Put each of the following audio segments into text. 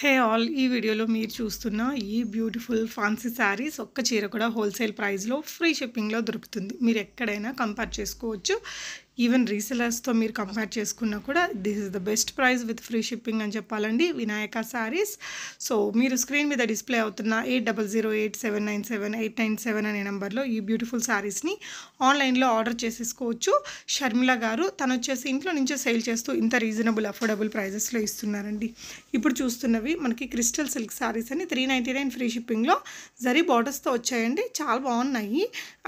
Hey all ఈ వీడియోలో మీరు చూస్తున్న ఈ బ్యూటిఫుల్ ఫాన్సీ శారీస్ ఒక్క చీర కూడా హోల్సేల్ ప్రైస్లో ఫ్రీ షిప్పింగ్లో దొరుకుతుంది. మీరు ఎక్కడైనా కంపేర్ చేసుకోవచ్చు. ఈవెన్ రీసెలర్స్తో మీరు కంపేర్ చేసుకున్నా కూడా this is the best price with free shipping అని చెప్పాలండి వినాయక శారీస్ సో మీరు స్క్రీన్ మీద డిస్ప్లే అవుతున్న eight double zero eight seven nine seven eight nine seven అనే నెంబర్లో ఈ బ్యూటిఫుల్ శారీస్ని ఆన్లైన్లో ఆర్డర్ చేసేసుకోవచ్చు. షర్మిల గారు తను వచ్చేసి ఇంట్లో నుంచే సేల్ చేస్తూ ఇంత రీజనబుల్ అఫోర్డబుల్ ప్రైజెస్లో ఇస్తున్నారండి. ఇప్పుడు చూస్తున్నవి మనకి క్రిస్టల్ సిల్క్ శారీస్ అని త్రీ నైంటీ నైన్ ఫ్రీ షిప్పింగ్లో జరీ బార్డర్స్తో వచ్చాయండి చాలా బాగున్నాయి.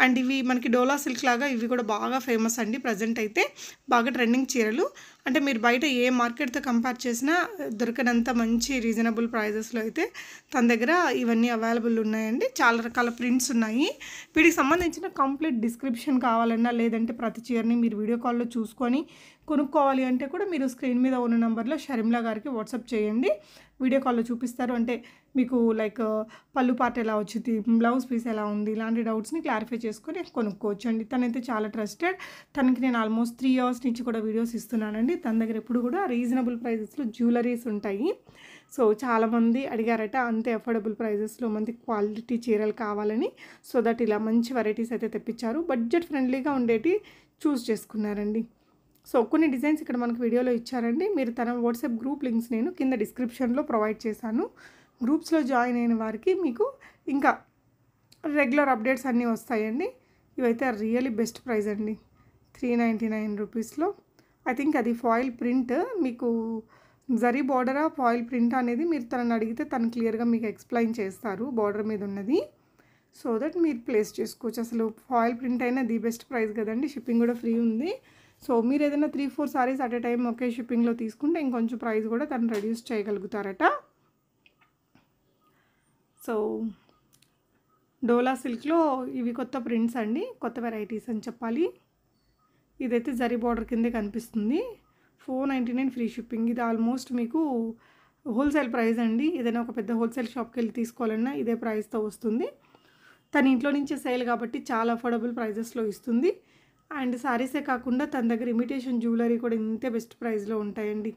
అండ్ ఇవి మనకి డోలా సిల్క్ లాగా ఇవి కూడా బాగా ఫేమస్ అండి ప్రజెంట్ అయితే బాగా ట్రెండింగ్ చీరలు అంటే మీరు బయట ఏ మార్కెట్తో కంపేర్ చేసినా దొరకనంత మంచి రీజనబుల్ ప్రైజెస్లో అయితే తన దగ్గర ఇవన్నీ అవైలబుల్ ఉన్నాయండి. చాలా రకాల ప్రింట్స్ ఉన్నాయి. వీటికి సంబంధించిన కంప్లీట్ డిస్క్రిప్షన్ కావాలన్నా లేదంటే ప్రతి చీరని మీరు వీడియో కాల్లో చూసుకొని కొనుక్కోవాలి అంటే కూడా మీరు స్క్రీన్ మీద ఉన్న నెంబర్లో షర్మిలా గారికి వాట్సాప్ చేయండి. వీడియో కాల్లో చూపిస్తారు. అంటే మీకు లైక్ పళ్ళు పాట ఎలా వచ్చింది బ్లౌజ్ పీస్ ఎలా ఉంది ఇలాంటి డౌట్స్ని క్లారిఫై చేసుకొని కొనుక్కోవచ్చు అండి తనైతే చాలా ట్రస్టెడ్ తనకి నేను ఆల్మోస్ట్ త్రీ అవర్స్ నుంచి కూడా వీడియోస్ ఇస్తున్నానండి. తన దగ్గర ఎప్పుడు కూడా రీజనబుల్ ప్రైజెస్లో జ్యువెలరీస్ ఉంటాయి. సో చాలామంది అడిగారట అంతే అఫోర్డబుల్ ప్రైజెస్లో మంచి క్వాలిటీ చీరలు కావాలని. సో దట్ ఇలా మంచి వెరైటీస్ అయితే తెప్పించారు. బడ్జెట్ ఫ్రెండ్లీగా ఉండేటి చూస్ చేసుకున్నారండి. సో కొన్ని డిజైన్స్ ఇక్కడ మనకు వీడియోలో ఇచ్చారండి. మీరు తన వాట్సాప్ గ్రూప్ లింక్స్ నేను కింద డిస్క్రిప్షన్లో ప్రొవైడ్ చేశాను. గ్రూప్స్లో జాయిన్ అయిన వారికి మీకు ఇంకా రెగ్యులర్ అప్డేట్స్ అన్నీ వస్తాయండి. ఇవైతే రియలీ బెస్ట్ ప్రైస్ అండి. త్రీ నైంటీ నైన్ రూపీస్లో. ఐ థింక్ అది ఫాయిల్ ప్రింట్ మీకు జరీ బార్డరా ఫాయిల్ ప్రింట్ అనేది మీరు తనని అడిగితే తను క్లియర్గా మీకు ఎక్స్ప్లెయిన్ చేస్తారు బార్డర్ మీద ఉన్నది. సో దట్ మీరు ప్లేస్ చేసుకోవచ్చు. అసలు ఫాయిల్ ప్రింట్ అయినా ది బెస్ట్ ప్రైస్ కదండి. షిప్పింగ్ కూడా ఫ్రీ ఉంది. సో మీరు ఏదైనా three four sarees at a time ఒకే షిప్పింగ్లో తీసుకుంటే ఇంకొంచెం ప్రైస్ కూడా తను రెడ్యూస్ చేయగలుగుతారట. సో డోలా సిల్క్లో ఇవి కొత్త ప్రింట్స్ అండి. కొత్త వెరైటీస్ అని చెప్పాలి. ఇదైతే జరీ బార్డర్ కిందే కనిపిస్తుంది. Four ninety nine free shipping. ఇది ఆల్మోస్ట్ మీకు హోల్సేల్ ప్రైస్ అండి. ఏదైనా ఒక పెద్ద హోల్సేల్ షాప్కి వెళ్ళి తీసుకోవాలన్నా ఇదే ప్రైస్తో వస్తుంది. తన ఇంట్లో నుంచే సేల్ కాబట్టి చాలా అఫోర్డబుల్ ప్రైజెస్లో ఇస్తుంది. అండ్ శారీసే కాకుండా తన దగ్గర ఇమిటేషన్ జ్యువెలరీ కూడా ఇంతే బెస్ట్ ప్రైస్లో ఉంటాయండి.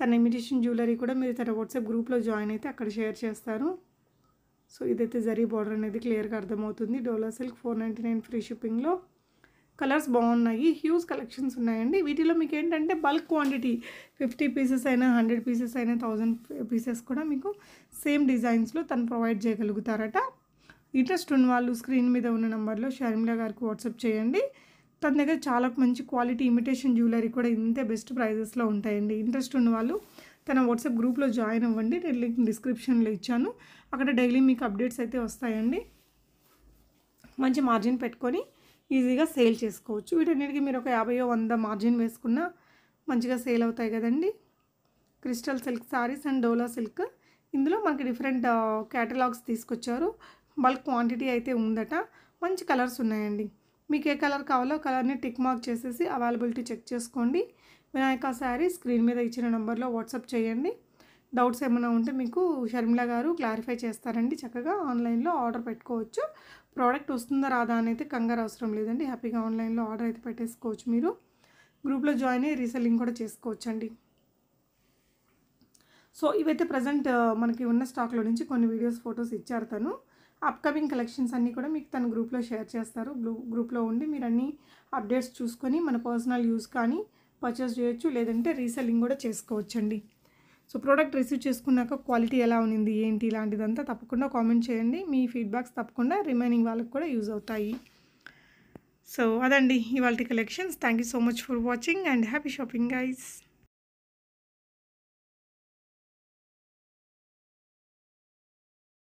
తన ఇమిటేషన్ జ్యువెలరీ కూడా మీరు తన వాట్సాప్ గ్రూప్లో జాయిన్ అయితే అక్కడ షేర్ చేస్తారు. సో ఇదైతే జరీ బార్డర్ అనేది క్లియర్గా అర్థమవుతుంది. Dola silk four ninety nine free షిప్పింగ్లో. కలర్స్ బాగున్నాయి. హ్యూజ్ కలెక్షన్స్ ఉన్నాయండి. వీటిలో మీకు ఏంటంటే బల్క్ క్వాంటిటీ ఫిఫ్టీ పీసెస్ అయినా హండ్రెడ్ పీసెస్ అయినా థౌజండ్ పీసెస్ కూడా మీకు సేమ్ డిజైన్స్లో తను ప్రొవైడ్ చేయగలుగుతారట. ఇంట్రెస్ట్ ఉన్న వాళ్ళు స్క్రీన్ మీద ఉన్న నెంబర్లో షర్మిలా గారికి వాట్సాప్ చేయండి. తన దగ్గర చాలా మంచి క్వాలిటీ ఇమిటేషన్ జ్యువెలరీ కూడా ఇంతే బెస్ట్ ప్రైజెస్లో ఉంటాయండి. ఇంట్రెస్ట్ ఉన్న వాళ్ళు తన వాట్సాప్ గ్రూప్లో జాయిన్ అవ్వండి. నేను లింక్ డిస్క్రిప్షన్లో ఇచ్చాను. అక్కడ డైలీ మీకు అప్డేట్స్ అయితే వస్తాయండి. మంచి మార్జిన్ పెట్టుకొని ఈజీగా సేల్ చేసుకోవచ్చు. వీటన్నిటికీ మీరు ఒక యాభైయో వంద మార్జిన్ వేసుకున్నా మంచిగా సేల్ అవుతాయి కదండి. Crystal silk sarees and Dola silk. ఇందులో మనకి డిఫరెంట్ క్యాటలాగ్స్ తీసుకొచ్చారు. బల్క్ క్వాంటిటీ అయితే ఉందట. మంచి కలర్స్ ఉన్నాయండి. మీకు ఏ కలర్ కావాలో కలర్ని టిక్ మార్క్ చేసేసి అవైలబిలిటీ చెక్ చేసుకోండి. వినాయక శారీ స్క్రీన్ మీద ఇచ్చిన నెంబర్లో వాట్సాప్ చేయండి. డౌట్స్ ఏమైనా ఉంటే మీకు షర్మిల గారు క్లారిఫై చేస్తారండి. చక్కగా ఆన్లైన్లో ఆర్డర్ పెట్టుకోవచ్చు. ప్రోడక్ట్ వస్తుందా రాదా అని అయితే కంగారు అవసరం లేదండి. హ్యాపీగా ఆన్లైన్లో ఆర్డర్ అయితే పెట్టేసుకోవచ్చు మీరు. గ్రూప్లో జాయిన్ అయ్యి రీసెల్లింగ్ కూడా చేసుకోవచ్చు అండి సో ఇవైతే ప్రజెంట్ మనకి ఉన్న స్టాక్లో నుంచి కొన్ని వీడియోస్ ఫొటోస్ ఇచ్చారు తను. అప్కమింగ్ కలెక్షన్స్ అన్నీ కూడా మీకు తన గ్రూప్లో షేర్ చేస్తారు. గ్రూ గ్రూప్లో ఉండి మీరు అన్ని అప్డేట్స్ చూసుకొని మన పర్సనల్ యూస్ కానీ పర్చేస్ చేయొచ్చు లేదంటే రీసెల్లింగ్ కూడా చేసుకోవచ్చండి. సో ప్రోడక్ట్ రిసీవ్ చేసుకున్నాక క్వాలిటీ ఎలా ఉన్నింది ఏంటి ఇలాంటిదంతా తప్పకుండా కామెంట్ చేయండి. మీ ఫీడ్బ్యాక్స్ తప్పకుండా రిమైనింగ్ వాళ్ళకి కూడా యూజ్ అవుతాయి. సో అదండి ఇవాళ collections. Thank you so much for watching and happy shopping guys.